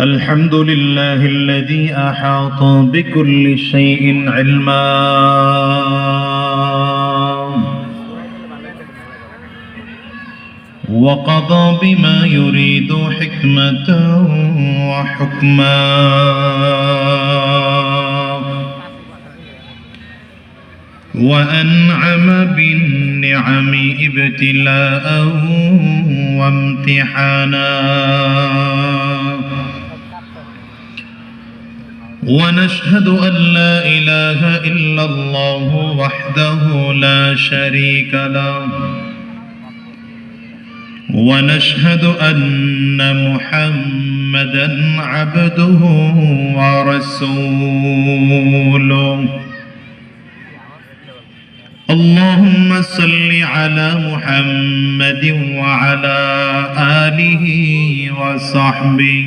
الحمد لله الذي أحاط بكل شيء علما. وقضى بما يريد حكمة وحكما. وأنعم بالنعم ابتلاء وامتحانا. ونشهد أن لا إله إلا الله وحده لا شريك له. ونشهد أن محمدا عبده ورسوله. اللهم صل على محمد وعلى آله وصحبه.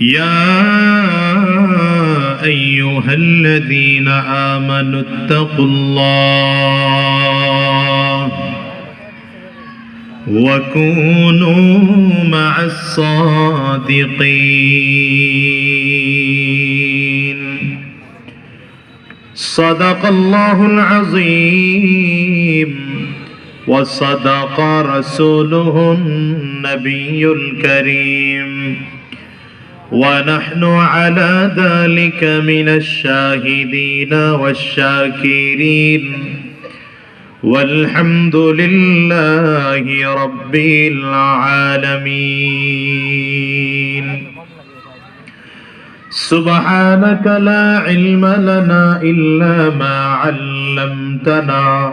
يا أيها الذين آمنوا اتقوا الله وكونوا مع الصادقين. صدق الله العظيم. وصدق رسوله النبي الكريم. ونحن على ذلك من الشاهدين والشاكرين. والحمد لله رب العالمين. سبحانك لا علم لنا إلا ما علمتنا.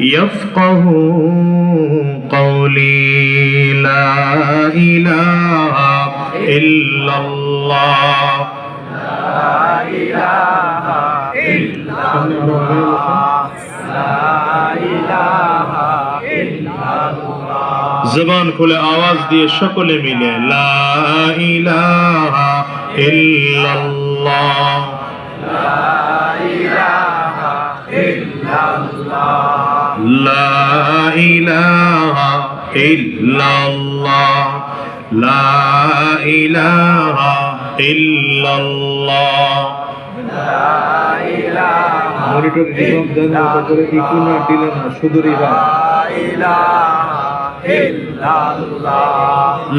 يفقه قولي لا إله إلا الله জবান খুলে আওয়াজ দিয়ে সকলে মিলে লা ইলাহা ইল্লাল্লাহ লা ইলাহা ইল্লাল্লাহ লা ইলাহা ইল্লাল্লাহ মনিটর রিভাব দেন মতো করে না দিলে না শুধু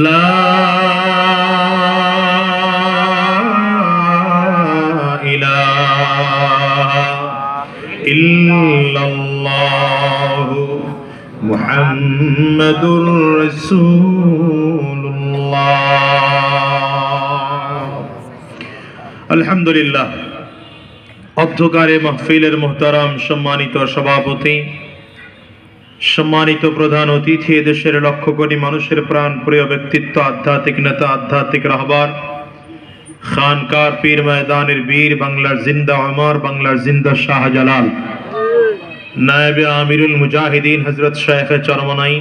লা ইল্লাল্লাহ মুহাম্মাদুর আলহামদুলিল্লাহ। অধ্যকারে মাহফিলের মোহতারাম সম্মানিত সভাপতি, সম্মানিত প্রধান অতিথি দেশের লক্ষ কোটি মানুষের প্রাণ প্রিয় ব্যক্তিত্ব, আধ্যাত্মিক নেতা, আধ্যাত্মিক রাহবার খানকার পীর ময়দানের বীর বাংলার জিন্দা অমর বাংলার জিন্দা শাহজালাল। নায়েবে আমিরুল মুজাহিদিন হজরত শেখ চরমনাই,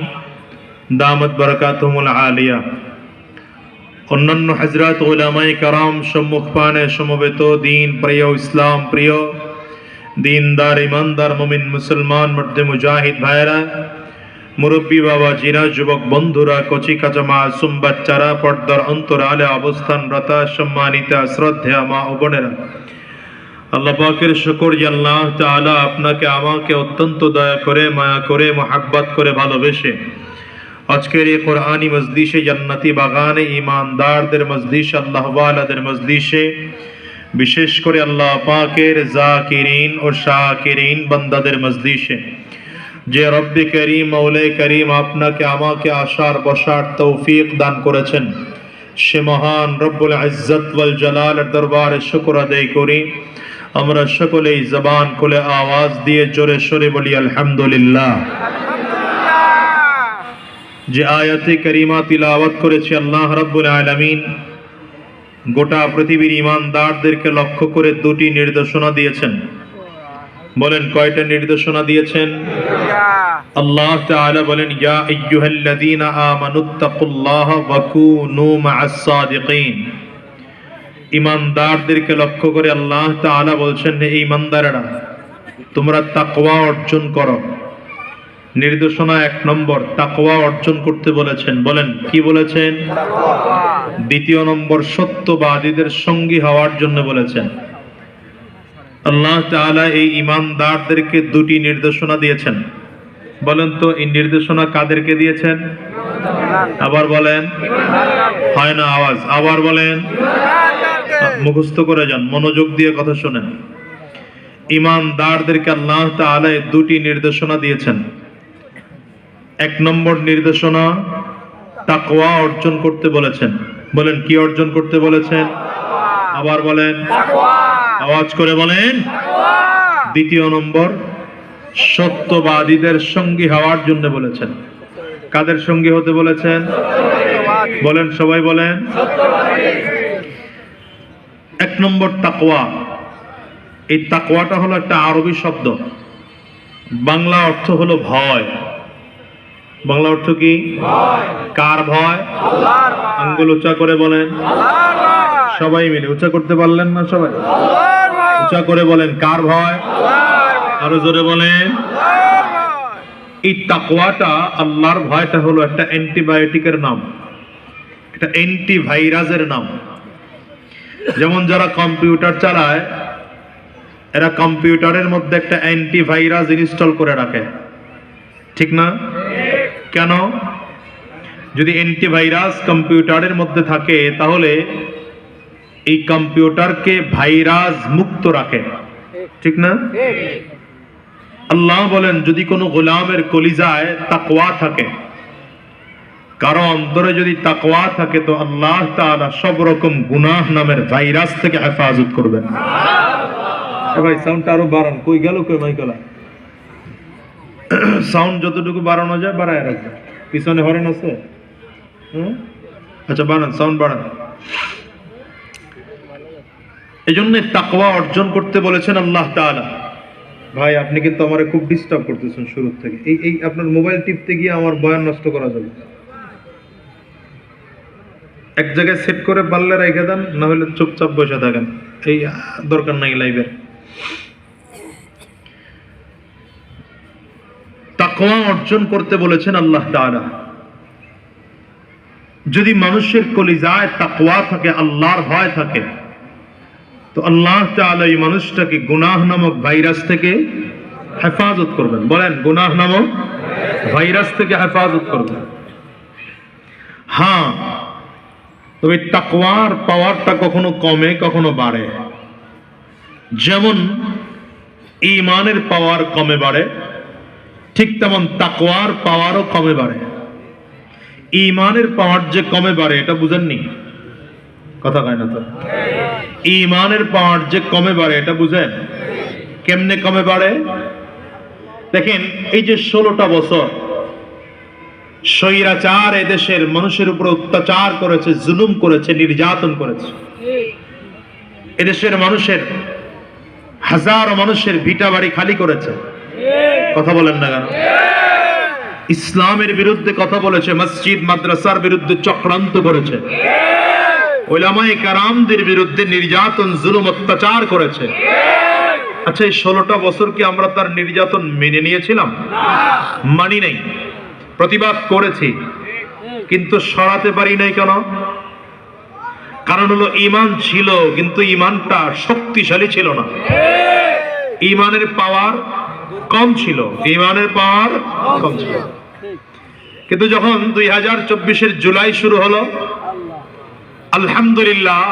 দামত বরকাতুমুল আলিয়া। অন্যান্য হজরত ওলামাই কারাম সম্মুখ পানে সমবেত দিন প্রিয় ইসলাম প্রিয়, দিনদার, ইমানদার, মমিন, মুসলমান মধ্যে মুজাহিদ ভাইরা মুরব্বী বাবা জিরা যুবক, বন্ধুরা, কচি কাঁচা মাসুম বাচ্চারা পর্দার অন্তরালে অবস্থানরতা, সম্মানিতা শ্রদ্ধা মা ও বোনেরা। আল্লাহ পাকের শুকর যে তাআলা আপনাকে আমাকে অত্যন্ত দয়া করে, মায়া করে, মোহাব্বত করে ভালোবেসে আজকের এই কোরআনি মজলিসে, জান্নাতি বাগানে ইমানদারদের মজলিস, আল্লাহ ওয়ালাদের মজলিসে বিশেষ করে আল্লাহ পাকের জাকিরিন ও শাকিরিন বান্দাদের মজলিসে যে রব্বি করিম মৌলে করিম আপনাকে আমাকে আসার বসার তৌফিক দান করেছেন। সে মহান রব্বুল ইজ্জত ওয়াল জালালের দরবারে শুকর আদায় করি। আমরা সকলেই জবান খুলে আওয়াজ দিয়ে জোরে সরে বলি, আলহামদুলিল্লাহ। যে আয়াতে করিমা তিলাওয়াত করেছে আল্লাহ রাব্বুল আলামিন, গোটা পৃথিবীর ইমানদারদেরকে লক্ষ্য করে দুটি নির্দেশনা দিয়েছেন। বলেন কয়টা নির্দেশনা দিয়েছেন? আল্লাহ তাআলা বলেন ইয়া আইয়ুহাল্লাযীনা আমানুত্তাকুল্লাহ ওয়া কুনু মা'আস সাদিকিন। ইমানদারদেরকে লক্ষ্য করে আল্লাহ তাআলা বলছেন হে ইমানদারেরা তোমরা তাকওয়া অর্জন করো। নির্দেশনা এক নম্বর তাকওয়া অর্জন করতে বলেছেন। বলেন কি বলেছেন? দ্বিতীয় নম্বর সত্যবাদীদের সঙ্গী হওয়ার জন্য বলেছেন। আল্লাহ তাআলা এই ইমানদারদেরকে দুটি নির্দেশনা দিয়েছেন। বলেন তো, এই নির্দেশনা কাদেরকে দিয়েছেন? আবার বলেন, হয় না আওয়াজ? আবার বলেন, মুখস্থ করে যান, মনোযোগ দিয়ে কথা শোনেন। ইমানদারদেরকে আল্লাহ তাআলা দুটি নির্দেশনা দিয়েছেন। এক নম্বর নির্দেশনা, তাকওয়া অর্জন করতে বলেছেন। বলেন, কি অর্জন করতে বলেছেন? আবার বলেন আওয়াজ করে বলেন। দ্বিতীয় নম্বর সত্যবাদীদের সঙ্গী হওয়ার জন্য বলেছেন। কাদের সঙ্গী হতে বলেছেন? বলেন সবাই বলেন। এক নম্বর তাকওয়া। এই তাকওয়াটা হলো একটা আরবি শব্দ। বাংলা অর্থ হলো ভয়। বাংলা অর্থ কি? কার ভয়? আঙ্গুল উঁচা করে বলেন। সবাই মিলে উঁচা করতে পারলেন না সবাই? উঁচা করে বলেন কার ভয়? আরও জোরে বলেন। এই তাকওয়াটা আল্লাহর ভয়টা হলো একটা অ্যান্টিবায়োটিকের নাম। একটা অ্যান্টিভাইরাসের নাম। যেমন যারা কম্পিউটার চালায় এরা কম্পিউটারের মধ্যে একটা অ্যান্টিভাইরাস ইনস্টল করে রাখে। ঠিক না? কেন? যদি অ্যান্টিভাইরাস কম্পিউটারের মধ্যে থাকে তাহলে এই কম্পিউটারকে ভাইরাস মুক্ত রাখে। ঠিক না? আল্লাহ বলেন যদি কোনো গোলামের কলিজায় তাকওয়া থাকে কারও অন্তরে যদি তাকওয়া থাকে তো আল্লাহ তাআলা সব রকম গুনাহ নামের ভাইরাস থেকে হেফাজত করবেন ভাই সাউন্ডটা আরও বাড়ান। কই গেল কই মাইকলা সাউন্ড যতটুকু বাড়ানো যায় বাড়ায় রাখবেন পিছনে হরেন আছে? হুম? আচ্ছা বাড়ান সাউন্ড বাড়ান। এই জন্য তাকওয়া অর্জন করতে বলেছেন আল্লাহ তাআলা। ভাই আপনি কিন্তু আমারে খুব ডিস্টার্ব করতেছেন শুরু থেকে। এই এই আপনার মোবাইল টিপতে গিয়ে আমার বয়ান নষ্ট করা যাবে। এক জায়গায় সেট করে পারলে রেখে দেন না হলে চুপচাপ বসে থাকেন। এই দরকার নাই লাইভের তাকওয়া অর্জন করতে বলেছেন আল্লাহ তাআলা। যদি মানুষের কলিজায় তাকওয়া থাকে আল্লাহর ভয় থাকে তো আল্লাহ তাআলা এই মানুষটাকে গুনাহ নামক ভাইরাস থেকে হেফাজত করবেন। বলেন, গুনাহ নামক ভাইরাস থেকে হেফাজত করবেন। হ্যাঁ তবে তাকওয়ার পাওয়ারটা কখনো কমে, কখনো বাড়ে। যেমন ইমানের পাওয়ার কমে বাড়ে, ঠিক তেমন তাকওয়ার পাওয়ারও কমে বাড়ে। ইমানের পাওয়ার যে কমে বাড়ে, এটা বুঝেননি? কথা কয় না তো? ইমানের পাওয়ার যে কমে বাড়ে, এটা বুঝেন? কেমনে কমে বাড়ে? দেখেন, এই যে ষোলোটা বছর স্বৈরাচার এদেশের মানুষের উপর অত্যাচার করেছে, জুলুম করেছে, নির্যাতন করেছে। এদেশের মানুষের হাজারো মানুষের ভিটা বাড়ি খালি করেছে। কথা বলেন না কেন? ইসলামের বিরুদ্ধে কথা বলেছে, মসজিদ, মাদ্রাসার বিরুদ্ধে চক্রান্ত করেছে। ওলামায়ে কারামদের বিরুদ্ধে নির্যাতন, জুলুম, অত্যাচার করেছে। আচ্ছা এই ষোলোটা বছর কি আমরা তার নির্যাতন মেনে নিয়েছিলাম? মানি নাই। প্রতিবাদ করেছি, কিন্তু সরাতে পারি নাই কেন? কারণ হলো, ইমান ছিল, কিন্তু ইমানটা শক্তিশালী ছিল না। ইমানের পাওয়ার কম ছিল, ইমানের পাওয়ার কম ছিল। কিন্তু যখন দুই হাজার চব্বিশের জুলাই শুরু হলো আলহামদুলিল্লাহ,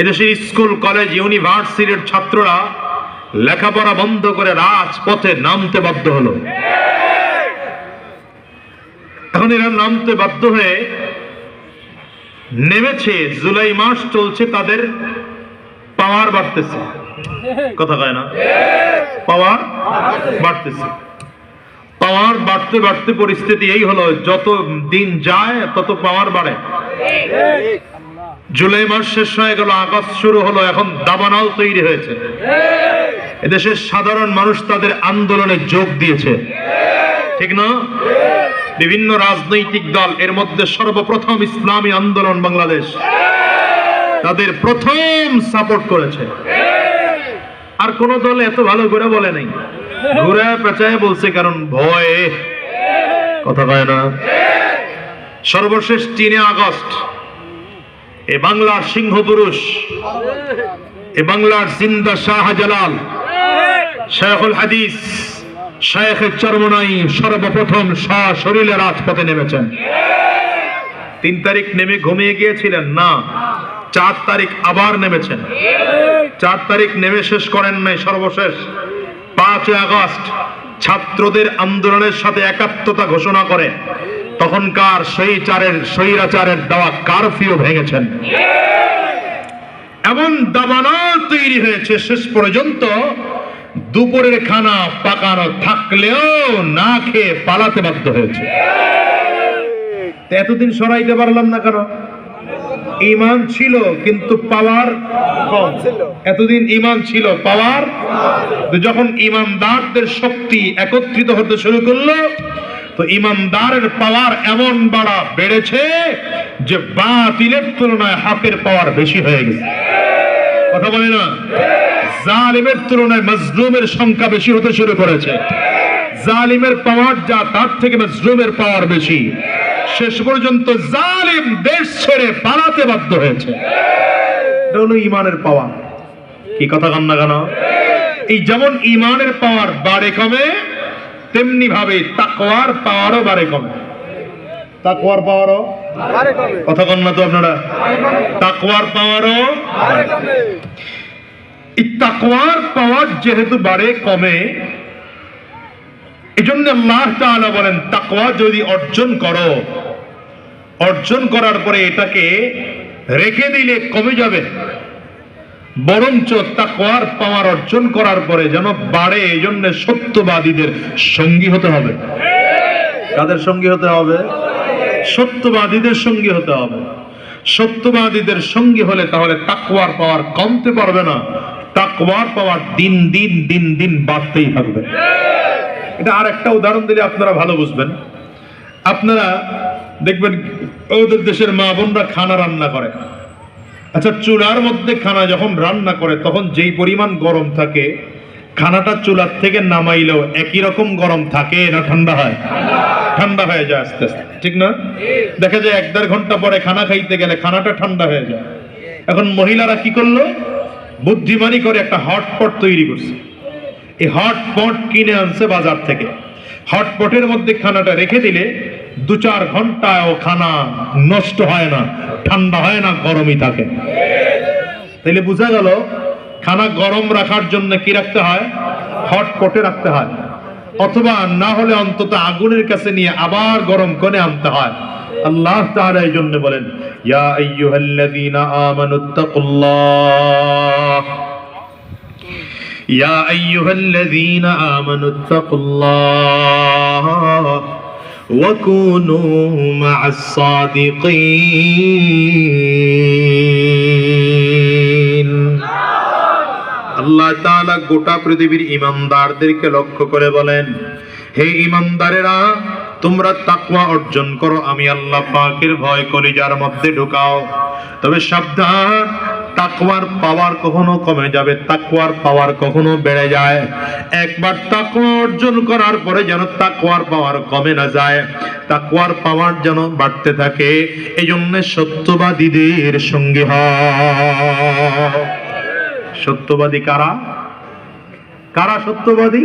এদেশের স্কুল, কলেজ, ইউনিভার্সিটির ছাত্ররা লেখাপড়া বন্ধ করে রাজপথে নামতে বাধ্য হলো। এখন এরা নামতে বাধ্য হয়ে নেমেছে, জুলাই মাস চলছে, তাদের পাওয়ার বাড়তেছে। কথা কয় না? পাওয়ার বাড়তেছে। পাওয়ার বাড়তে বাড়তে পরিস্থিতি এই হলো, যত দিন যায়, তত পাওয়ার বাড়ে। জুলাই মাস শেষ হয়ে গেল, আগস্ট শুরু হলো, এখন দাবানাল তৈরি হয়েছে। এদেশের সাধারণ মানুষ তাদের আন্দোলনে যোগ দিয়েছে। ঠিক না? বিভিন্ন রাজনৈতিক দল, এর মধ্যে সর্বপ্রথম ইসলামী আন্দোলন বাংলাদেশ। তাদের প্রথম সাপোর্ট করেছে। আর কোন দল এত ভালো করে বলে নাই। ঘুরে পেঁচায় বলছে, কারণ ভয়ে। কথা কয় না? সর্বশেষ তিনে আগস্ট এ বাংলার সিংহ পুরুষ এ বাংলার জিন্দা শাহজালাল শেখুল হাদিস শেখ চরমনাই সর্বপ্রথম সশরীরে রাজপথে নেমেছেন। তিন তারিখ নেমে ঘুমিয়ে গিয়েছিলেন? না। চার তারিখ আবার নেমেছেন। চার তারিখ নেমে শেষ করেন নাই সর্বশেষ। পাঁচই আগস্ট ছাত্রদের আন্দোলনের সাথে একাত্মতা ঘোষণা করে। তখনকার সেই চারের স্বৈরাচারের দেওয়া কারফিউ ভেঙেছেন। এমন দাবানল তৈরি হয়েছে শেষ পর্যন্ত, দুপুরের খানা পাকানো থাকলেও না খেয়ে পালাতে বাধ্য হয়েছে। এতদিন সরাইতে পারলাম না কেন? ইমান ছিল, কিন্তু পাওয়ার কম। এতদিন ইমান ছিল, পাওয়ার যখন ইমানদারদের শক্তি একত্রিত হতে শুরু করল তো ইমানদারের পাওয়ার এমন বাড়া বেড়েছে যে বাতিলের তুলনায় হকের পাওয়ার বেশি হয়ে গেছে। কথা বলে না? জালিমের তুলনায় মজলুমের সংখ্যা বেশি হতে শুরু করেছে। জালিমের পাওয়ার যা, তার থেকে মজলুমের পাওয়ার বেশি। শেষ পর্যন্ত জালিম দেশ ছেড়ে পালাতে বাধ্য হয়েছে। ইমানের পাওয়ার। কি কথা কান না কেন? এই যেমন ইমানের পাওয়ার বাড়ে কমে তেমনি ভাবে তাকওয়ার পাওয়ারও বাড়ে কমে। তাকওয়ার পাওয়ারও কথা কন না তো আপনারা। তাকওয়ার পাওয়ারও তাকওয়ার পাওয়ার যেহেতু বাড়ে কমে এজন্য আল্লাহ তাআলা বলেন তাকওয়া যদি অর্জন করো অর্জন করার পরে এটাকে রেখে দিলে কমে যাবে। বরঞ্চ তাকওয়ার পাওয়ার অর্জন করার পরে যেন বাড়ে এই জন্য সত্যবাদীদের সঙ্গী হতে হবে। কাদের সঙ্গী হতে হবে? সত্যবাদীদের সঙ্গী হতে হবে। সত্যবাদীদের সঙ্গী হলে তাহলে তাকওয়ার পাওয়ার কমতে পারবে না। তাকওয়ার পাওয়ার দিন দিন দিন দিন বাড়তেই থাকবে। এটা আর একটা উদাহরণ দিলে আপনারা ভালো বুঝবেন। আপনারা দেখবেন ওদের দেশের মা বোনরা খানা রান্না করে। আচ্ছা চুলার মধ্যে খানা যখন রান্না করে, তখন যেই পরিমাণ গরম থাকে, খানাটা চুলার থেকে নামাইলেও একই রকম গরম থাকে না ঠান্ডা হয়? ঠান্ডা হয়ে যায় আস্তে আস্তে, ঠিক না? দেখা যায় এক দেড় ঘণ্টা পরে খানা খাইতে গেলে খানাটা ঠান্ডা হয়ে যায়। এখন মহিলারা কি করল? বুদ্ধিমানি করে একটা হটপট তৈরি করছে। এই হটপট কিনে আনছে বাজার থেকে। হটপটের মধ্যে খানাটা রেখে দিলে দু চার ঘন্টায় খানা নষ্ট হয় না, ঠান্ডা হয় না, গরমই থাকে। তাইলে বুঝা গেল, খানা গরম রাখার জন্য কি রাখতে হয়? হট পটে রাখতে হয়। অথবা না হলে অন্তত আগুনের কাছে নিয়ে আবার গরম করে আনতে হয়। আল্লাহ তাআলা এই জন্য বলেন, ইয়া আইয়ুহাল্লাযীনা আমানুত্তাকুল্লাহ ইয়া আইয়ুহাল্লাযীনা আমানুত্তাকুল্লাহ وكونوا مع الصادقين আল্লাহ তাআলা গোটা পৃথিবীর ইমানদারদেরকে লক্ষ্য করে বলেন হে ইমানদারেরা তোমরা তাকওয়া অর্জন করো আমি আল্লাহ পাকের ভয় কলিজার মধ্যে ঢুকাও তবে সাবধান তাকওয়ার পাওয়ার কখনো কমে যাবে, তাকওয়ার পাওয়ার কখনো বেড়ে যায়। একবার তাকওয়া অর্জন করার পরে যেন তাকওয়ার পাওয়ার কমে না যায়, তাকওয়ার পাওয়ার যেন বাড়তে থাকে এই জন্য সত্যবাদীদের সঙ্গে হয় সত্যবাদী কারা? কারা সত্যবাদী?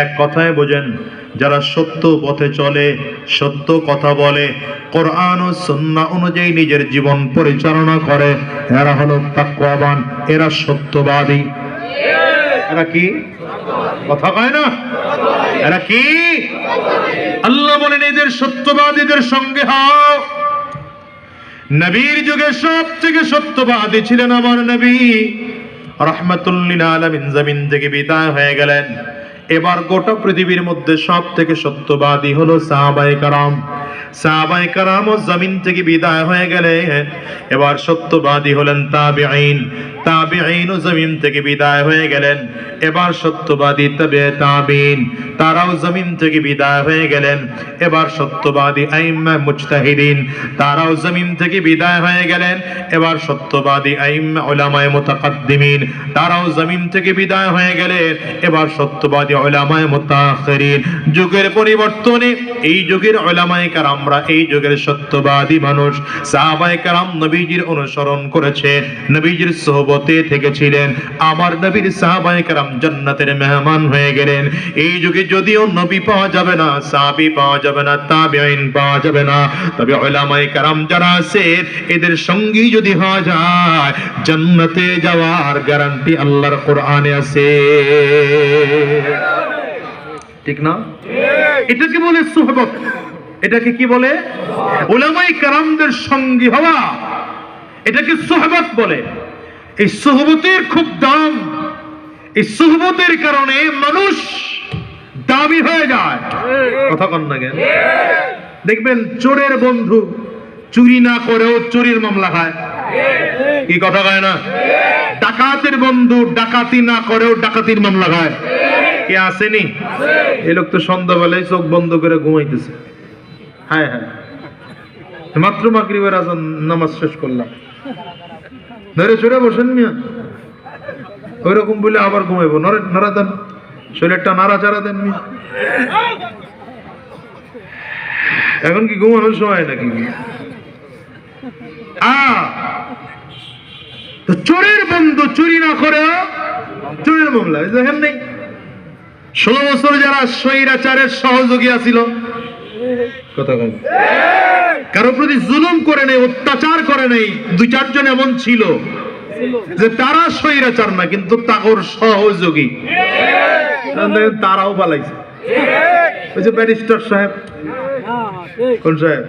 এক কথায় বোঝেন। যারা সত্য পথে চলে, সত্য কথা বলে, কোরআন ও সন্না অনুযায়ী নিজের জীবন পরিচালনা করে, এরা হলো তাকওয়াবান, এরা সত্যবাদী। এরা কি? কথা কয় না? এরা কি? আল্লাহ বলেন, এদের সত্যবাদীদের সঙ্গে হও। নবীর যুগে সব থেকে সত্যবাদী ছিলেন আমার নবী। রহমাতুল্লিল আলামিন জমিন থেকে বিদায় হয়ে গেলেন। এবার গোটা পৃথিবীর মধ্যে সব থেকে সত্যবাদী হলো সাহাবাই কারাম। সাহাবাই কারাম ও জমিন থেকে বিদায় হয়ে গেলে এবার সত্যবাদী হলেন তাবে তাবিঈন। জমিন থেকে বিদায় হয়ে গেলেন। এবার সত্যবাদী তবে তাবিন তারাও জমিন থেকে বিদায় হয়ে গেলেন। এবার সত্যবাদী আইম্মা মুজতাহিদিন। তারাও জমিন থেকে বিদায় হয়ে গেলেন। এবার সত্যবাদী আইম্মা তারাও জমিন থেকে বিদায় হয়ে গেলেন। এবার সত্যবাদী যুগের পরিবর্তনে এই যুগের উলামায়ে কারামরা এই যুগের সত্যবাদী মানুষ। সাহাবায়ে কারাম নবীজির অনুসরণ করেছে। নবীজির সোহবতে থেকেছিলেন। আমার নবীর সাহাবায়ে কারাম জান্নাতের মেহমান হয়ে গেলেন। এই যুগে যদিও নবী পাওয়া যাবে না সাহাবী পাওয়া যাবে না তাবেঈন পাওয়া যাবে না। তবে উলামায়ে কারাম যারা আছে এদের সঙ্গী যদি হওয়া যায় জান্নাতে যাওয়ার গ্যারান্টি আল্লাহর কোরআনে আছে। ঠিক না? এটাকে বলে সুহবত। এটাকে কি বলে? উলামাই কারামদের সঙ্গী হওয়া। এটাকে সুহবত বলে। এই সুহবতের খুব দাম। এই সুহবতের কারণে মানুষ দামি হয়ে যায়। কথা কন না কেন? দেখবেন চোরের বন্ধু চুরি না করেও চুরির মামলা খায়। কি কথা কয় না? ডাকাতের বন্ধু ডাকাতি না করেও ডাকাতির মামলা খায়। কে আসেনি? এ লোক তো সন্ধ্যাবেলায় চোখ বন্ধ করে ঘুমাইতেছে। হ্যাঁ হ্যাঁ। মাত্র মাগরিবের আজান নামাজ শেষ করলাম। ধরে চড়ে বসেন মিয়া। ওই রকম বলে আবার ঘুমাইবো। নড়ে নড়া দেন। শরীরটা নাড়াচাড়া দেন মিয়া। এখন কি ঘুমানোর সময় নাকি চোরের বন্ধু চুরি না করে চোরের মামলা। দেখেন নেই। ষোলো বছর যারা সহযোগী আছিল কথা কারও প্রতি জুলুম করে নেই, অত্যাচার করে নেই, দুই চারজন এমন ছিল যে তারা স্বৈরাচার না কিন্তু তাগর সহযোগী। তারাও পালাইছে। ব্যারিস্টার সাহেব। সাহেব?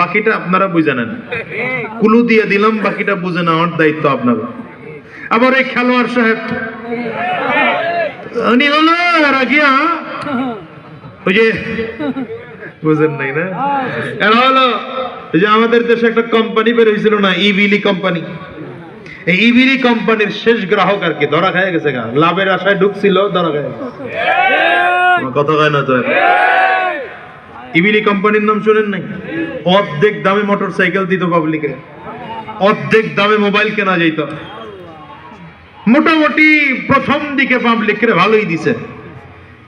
বাকিটা আপনারা বুঝে নেন। কুলু দিয়ে দিলাম, বাকিটা বুঝে দায়িত্ব আপনার আবার এই খেলোয়াড় সাহেব। উনি হলো ওই যে, বুঝেন নাই না? এরা হলো ওই যে আমাদের দেশে একটা কোম্পানি বের হয়েছিল না ইবিলি কোম্পানি এই ইবিলি কোম্পানির শেষ গ্রাহক আর কি, ধরা খায় গেছে গা। লাভের আশায় ঢুকছিল, ধরা খায়। কথা কয় না তো ইবিলি কোম্পানির নাম শুনেন নাই? অর্ধেক দামে মোটর সাইকেল দিত পাবলিকে অর্ধেক দামে মোবাইল কেনা যাইত। মোটামুটি প্রথম দিকে পাবলিকরে ভালোই দিছে।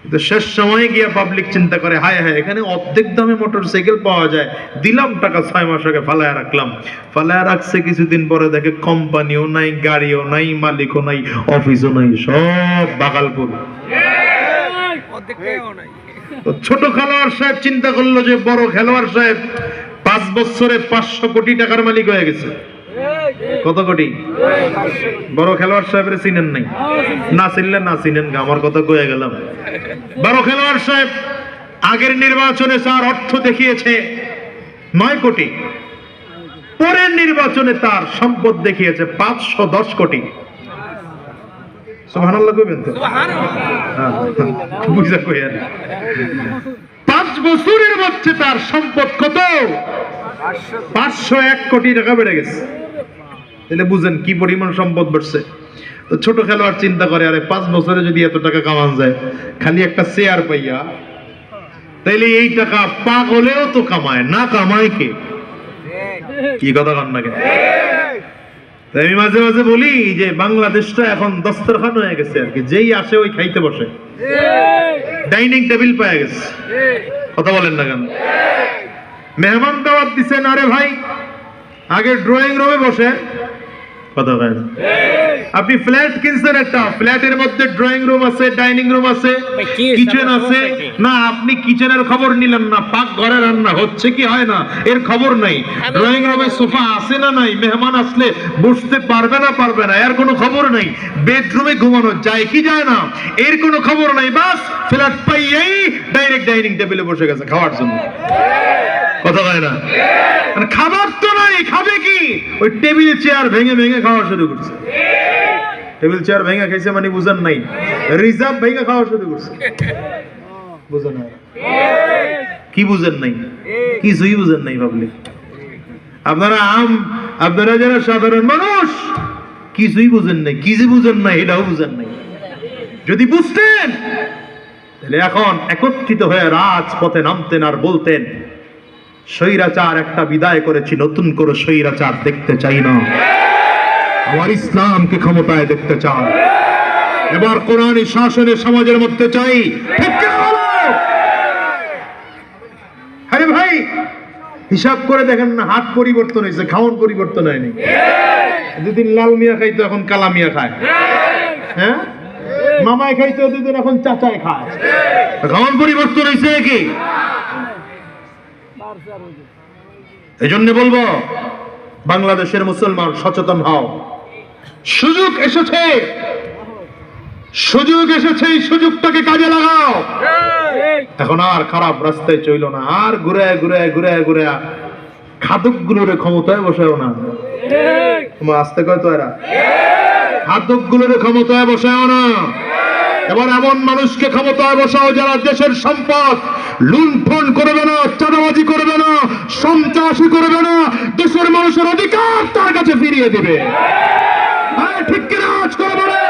কিন্তু শেষ সময়ে গিয়ে পাবলিক চিন্তা করে, হায় হায়, এখানে অর্ধেক দামে মোটর সাইকেল পাওয়া যায়। দিলাম টাকা ছয় মাস আগে, ফালায় রাখলাম। ফালায় রাখছে কিছুদিন পরে দেখে কোম্পানিও নাই, গাড়িও নাই, মালিকও নাই অফিসও নাই, সব বাগালপুর। ছোট খেলোয়াড় সাহেব চিন্তা করল যে, বড় খেলোয়াড় সাহেব পাঁচ বছরে পাঁচশো কোটি টাকার মালিক হয়ে গেছে। কত কোটি? বড় খেলোয়াড় সাহেবের চিনেন নাই। না চিনলেন না চিনেন আমার কথা কয়ে গেলাম। বড় খেলোয়াড় সাহেব আগের নির্বাচনে স্যার অর্থ দেখিয়েছে নয় কোটি। পরের নির্বাচনে তার সম্পদ দেখিয়েছে পাঁচশো দশ কোটি। হ্যাঁ, না। পাঁচ বছরের মধ্যে তার সম্পদ কত? পাঁচশো এক কোটি টাকা বেড়ে গেছে। তাহলে বুঝেন কি পরিমাণ সম্পদ বাড়ছে। তো ছোট খেলোয়াড় চিন্তা করে, আরে পাঁচ বছরে যদি এত টাকা কামান যায়, খালি একটা শেয়ার পাইয়া, তাইলে এই টাকা পাগলেও তো কামায়, না কামায় কে? কি কথা কন না আমি মাঝে মাঝে বলি যে, বাংলাদেশটা এখন দস্তরখান হয়ে গেছে আর কি, যেই আসে ওই খাইতে বসে। ডাইনিং টেবিল পাওয়া গেছে। কথা বলেন না কেন? মেহমান দাওয়াত দিছেন, আরে ভাই আগে ড্রয়িং রুমে বসে। কথা হয় আপনি ফ্ল্যাট কিনছেন একটা। ফ্ল্যাটের মধ্যে ড্রয়িং রুম আছে ডাইনিং রুম আছে কিচেন আছে। না আপনি কিচেনের খবর নিলেন না পাক ঘরে রান্না। হচ্ছে কি হয় না? এর খবর নাই। ড্রয়িং রুমে সোফা আছে না নাই? মেহমান আসলে বসতে পারবে না পারবে না। এর কোনো খবর নাই। বেডরুমে ঘুমানো যায় কি যায় না? এর কোনো খবর নাই। বাস ফ্ল্যাট পাইয়েই ডাইরেক্ট ডাইনিং টেবিলে বসে গেছে খাওয়ার জন্য। কথা হয় না? মানে খাবার তো নাই, খাবে কি? ওই টেবিল, চেয়ার ভেঙে ভেঙে খাওয়া শুরু করছে। টেবিল, চেয়ার ভেঙে খাইছে মানে বুঝেন নাই। রিজার্ভ ভেঙে খাওয়া শুরু করছে। বুঝেন কি বুঝেন নাই? কিছুই বুঝেন নাই ভাবলে। আপনারা আম, আপনারা যারা সাধারণ মানুষ, কিছুই বুঝেন নাই। কি যে বুঝেন নাই, এটাও বুঝেন নাই। যদি বুঝতেন, তাহলে এখন একত্রিত হয়ে রাজপথে নামতেন আর বলতেন স্বৈরাচার একটা বিদায় করেছি, নতুন করে স্বৈরাচার দেখতে চাই না। আমার ইসলামকে ক্ষমতায় দেখতে চাই এবার কোরআনী, শাসনে, সমাজের মধ্যে চাই? আরে ভাই, হিসাব করে দেখেন না, হাত পরিবর্তন হয়েছে খাওয়ান পরিবর্তন হয়নি। দুদিন লাল মিয়া খাইতো, এখন কালা মিয়া খায়। হ্যাঁ? মামায় খাইতো, দুদিন এখন চাচায় খায়। খাওয়ান পরিবর্তন হয়েছে নাকি? এই জন্য বলব, বাংলাদেশের মুসলমান সচেতন হও। সুযোগ এসেছে। সুযোগ এসেছে, এই সুযোগটাকে কাজে লাগাও। এখন আর খারাপ রাস্তায় চইল না। আর ঘুরে ঘুরে ঘুরে ঘুরে। খাদক গুলোরে ক্ষমতায় বসাও না। তোমার আসতে কয় তো এরা? খাদক গুলোরে ক্ষমতায় বসাও না। এবার এমন মানুষকে ক্ষমতায় বসাও যারা দেশের সম্পদ লুণ্ঠন করবে না, চাঁদাবাজি করবে না, সন্ত্রাসী করবে না, দেশের মানুষের অধিকার তার কাছে ফিরিয়ে দেবে। হ্যাঁ ঠিক কিনা আজ করে বলে?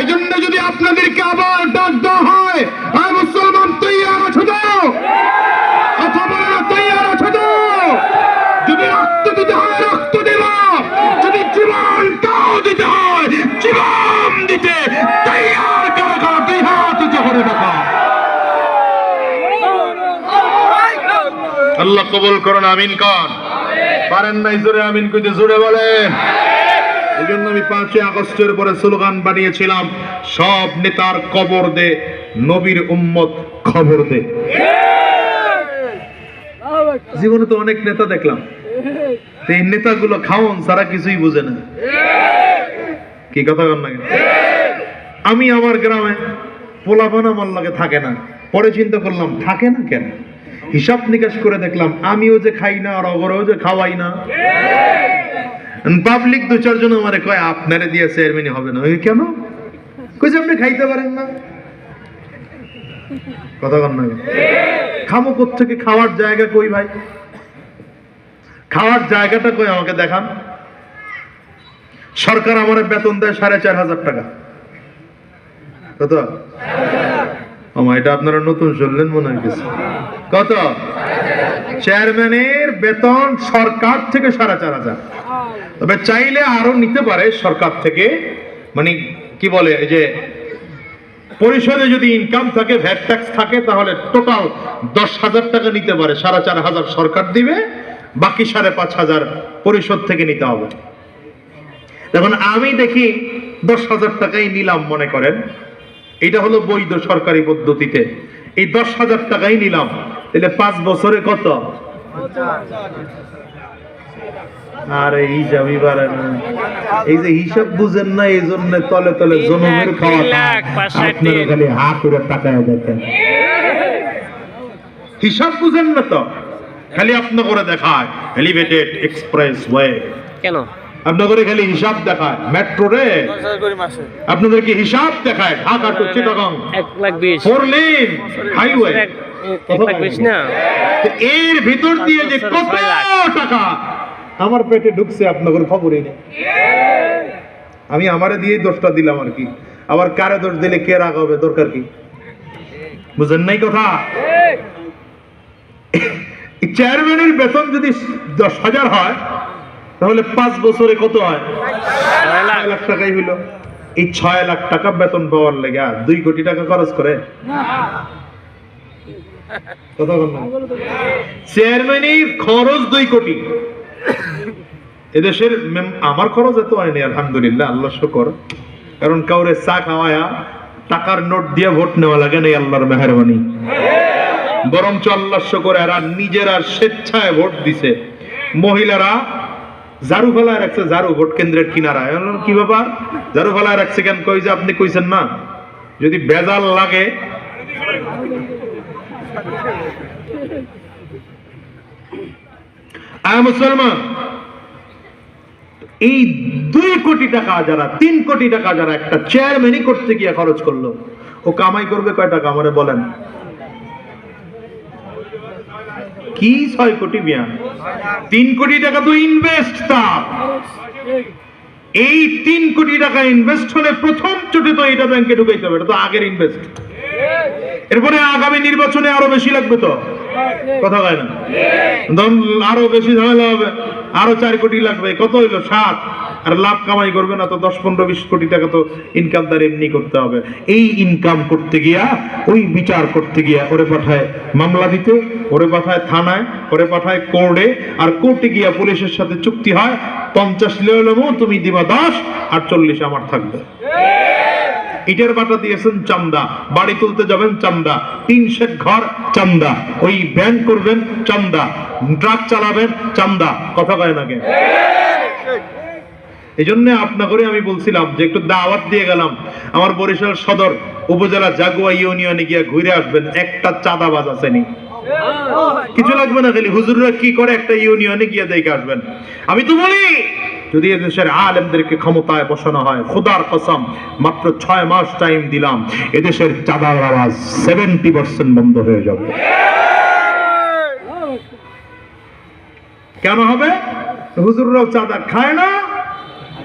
এই জন্য যদি আপনাদেরকে আবার ডাক দেওয়া হয় আল্লাহ কবুল করুন, আমিন কন। পারেন নাই জোরে আমিন কইতে, জোরে বলেন। এই জন্য আমি পাঁচই আগস্টের পরে স্লোগান বানিয়েছিলাম, সব নেতার কবর দে, নবীর উম্মত খবর দে। জীবনে তো অনেক নেতা দেখলাম। এই নেতাগুলো খাওন, সারা কিছুই বুঝে না। কি কথা আমি আমার গ্রামে পোলাপান আমার লাগে থাকে না। পরে চিন্তা করলাম, থাকে না কেন? হিসাব নিকাশ করে দেখলাম আমিও যে খাই না আর অগরেও যে খাওয়াই না। পাবলিক দু চারজন আমারে কয় আপনারে দিয়ে চেয়ারম্যানই হবে না। ওই কেন? কইছে আপনি খাইতে পারেন না। কথা কন না। খামো থেকে খাওয়ার জায়গা কই ভাই? খাওয়ার জায়গাটা কই আমাকে দেখান। সরকার আমার বেতন দেয় সাড়ে চার হাজার টাকা। কত? আমার এটা আপনারা নতুন শুনলেন মনে হয় কিছু। কত? চেয়ারম্যানের বেতন সরকার থেকে সাড়ে চার হাজার। তবে চাইলে আরও নিতে পারে সরকার থেকে মানে কি বলে, এই যে পরিষদে যদি ইনকাম থাকে ভ্যাট ট্যাক্স থাকে, তাহলে টোটাল দশ হাজার টাকা নিতে পারে। সাড়ে চার হাজার সরকার দিবে, বাকি সাড়ে পাঁচ হাজার পরিষদ থেকে নিতে হবে। এখন আমি দেখি দশ হাজার টাকাই নিলাম মনে করেন। এটা হলো বৈধ সরকারি পদ্ধতিতে। এই দশ হাজার টাকাই নিলাম। তাহলে পাঁচ বছরে কত? আরে হিসাব এবারে না। এই যে হিসাব বুঝেন না এই জন্য তলে তলে জনমের খাওয়া আপনারা খালি হা করে টাকায় দেখেন। হিসাব বুঝেন না তো? খালি আপনা করে দেখায়। এলিভেটেড এক্সপ্রেস ওয়ে কেন? আপনার করে খালি হিসাব দেখায়। মেট্রো রে। আপনাদেরকে হিসাব দেখায় ঢাকা টু চিটাগং এক লাখ বিশ। ফোর লেন হাইওয়ে এর ভিতর দিয়ে যে কত টাকা? আমার পেটে ঢুকছে আপনাদের খবরই নেই। আমি আমারে দিয়েই দোষটা দিলাম আর কি। আবার কারে দোষ দিলে কে রাগ হবে? দরকার কি? বুঝেন নাই কথা? চেয়ারম্যানের বেতন যদি দশ হাজার হয় তাহলে পাঁচ বছরে কত হয়? ছয় লাখ। টাকাই হইল। এই ছয় লাখ টাকা বেতন পাওয়ার লেগে দুই কোটি টাকা খরচ করে? কথা বল না। খরচ দুই কোটি। এদেশের আমার খরচ এত হয়নি আলহামদুলিল্লাহ আল্লাহ শুকর। কারণ কাউরে চা খাওয়ায়া টাকার নোট দিয়ে ভোট নেওয়া লাগে না আল্লাহর মেহরবানি। বরঞ্চ আল্লাহ শুকর এরা নিজেরা স্বেচ্ছায় ভোট দিছে। মহিলারা ঝাড়ু ফেলায় রাখছে ঝাড়ু ভোট কেন্দ্রের কিনারায় কি ব্যাপার? ঝাড়ু ফেলায় রাখছে কেন? কই যে আপনি কইছেন না? যদি বেজাল লাগে মুসলমান, এই দুই কোটি টাকা যারা, তিন কোটি টাকা যারা একটা চেয়ারম্যানই করতে গিয়ে খরচ করল, ও কামাই করবে কয় টাকা? আমারে বলেন। কি ছয় কোটি বিয়ান? তিন কোটি টাকা তো ইনভেস্ট তার। এই তিন কোটি টাকা ইনভেস্ট হলে প্রথম চোটে তো এটা ব্যাংকে ঢুকাইতে হবে, এটা তো আগের ইনভেস্ট এরপরে আগামী নির্বাচনে আরও বেশি লাগবে তো? কথা কয় না? আরও বেশি ঝামেলা হবে, আরও চার কোটি লাগবে, কত হইল? সাত। আর লাভ কামাই করবে না, তো দশ, পনেরো, বিশ কোটি টাকা তো ইনকাম তার এমনি করতে হবে। এই ইনকাম করতে গিয়া, ওই বিচার করতে গিয়া ওরে পাঠায় মামলা দিতে, ওরে পাঠায় থানায়, ওরে পাঠায় কোর্টে আর কোর্টে গিয়া পুলিশের সাথে চুক্তি হয়, পঞ্চাশ লেমো তুমি দিবা দশ, আর চল্লিশ আমার থাকবে। ইটের বাটা দিয়েছেন চান্দা, বাড়ি তুলতে যাবেন চান্দা তিন শেড ঘর চান্দা, ওই ব্যান করবেন চান্দা, ট্রাক চালাবেন চান্দা, কথা কয় না কেন এই জন্য আপনা করে আমি বলছিলাম যে একটু দাওয়াত দিয়ে গেলাম। আমার বরিশাল সদর উপজেলা জাগুয়া ইউনিয়নে গিয়ে ঘুরে আসবেন, একটা চাঁদাবাজ আসেনি। কিছু লাগবে না খালি? হুজুররা কি করে একটা ইউনিয়নে গিয়ে দেখে আসবেন? আমি তো বলি, যদি এদেশের আলেমদেরকে ক্ষমতায় বসানো হয়, খুদার কসম, মাত্র ছয় মাস টাইম দিলাম, এদেশের চাঁদার আওয়াজ সেভেন্টি পার্সেন্ট বন্ধ হয়ে যাবে। কেন হবে? হুজুররাও চাঁদা খায় না।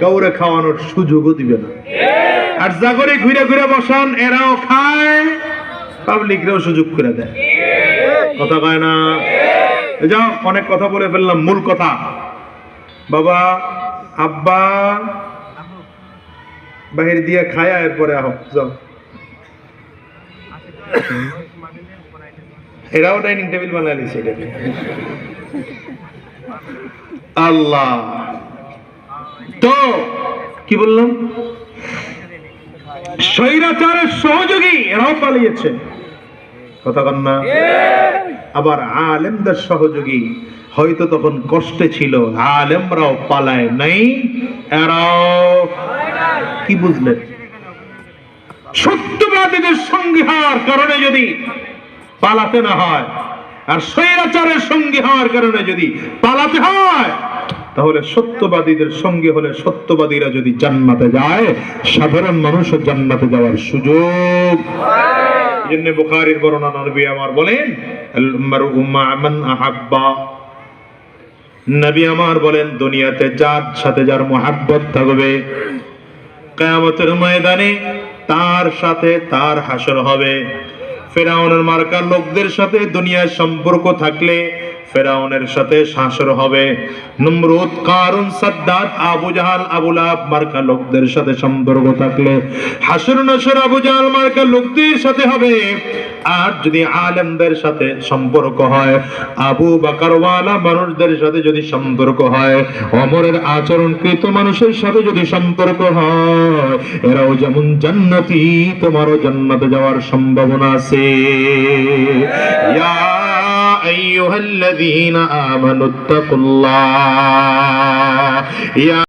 কাউরে খাওয়ানোর সুযোগও দিবে না। আর যা জাগরে ঘুরে ঘুরে বসান, এরাও খায়, পাবলিকরাও সুযোগ করে দেয়। কথা কয় না? যাও, অনেক কথা বলে ফেললাম, মূল কথা। বাবা, আব্বা, বাহির দিয়ে খায়া এরপরে আহ, যাও। এরাও ডাইনিং টেবিল বানালিছে এটাকে আল্লাহ। তো, কি বললাম? স্বৈরাচারের সহযোগী এরাও পালিয়েছে কথা কন না। আবার আলেমদের সহযোগী হয়তো তখন কষ্টে ছিল, আলেমরাও পালায় নাই। এরাও কি বুঝলেন? সত্যবাদীদের সঙ্গী হওয়ার কারণে যদি পালাতে না হয়, আর স্বৈরাচারের সঙ্গী হওয়ার কারণে যদি পালাতে হয় তাহলে সত্যবাদীদের সঙ্গে হলে সত্যবাদীরা যদি জান্নাতে যায় সাধারণ মানুষও জান্নাতে যাওয়ার সুযোগ। জন্য বুখারীর বর্ণনা নবী আমার বলেন আহাব্বা। নবী আমার বলেন দুনিয়াতে যার সাথে যার মোহাব্বত থাকবে কিয়ামতের ময়দানে তার সাথে তার হাসর হবে। ফেরাউনের মার্কার লোকদের সাথে দুনিয়ার সম্পর্ক থাকলে ফেরাউনের সাথে হাসর হবে। নমরুদ, কারুন সাদ্দাত আবু জাহাল, আবু লাহাব, মার্কা লোকদের সাথে সম্পর্ক থাকলে হাসর নাসর, আবু জাহাল, মার্কা লোকদের সাথে হবে। আর যদি আলেমদের সাথে সম্পর্ক হয়, আবু বাকারওয়ালা মানুষদের সাথে যদি সম্পর্ক হয়, অমরের আচরণকৃত মানুষের সাথে যদি সম্পর্ক হয়, এরাও যেমন জান্নাতি, তোমারও জান্নাতে যাওয়ার সম্ভাবনা আছে। ইয়া আইয়ুহাল্লাযীনা আমানুত্তাকুল্লাহ ইয়া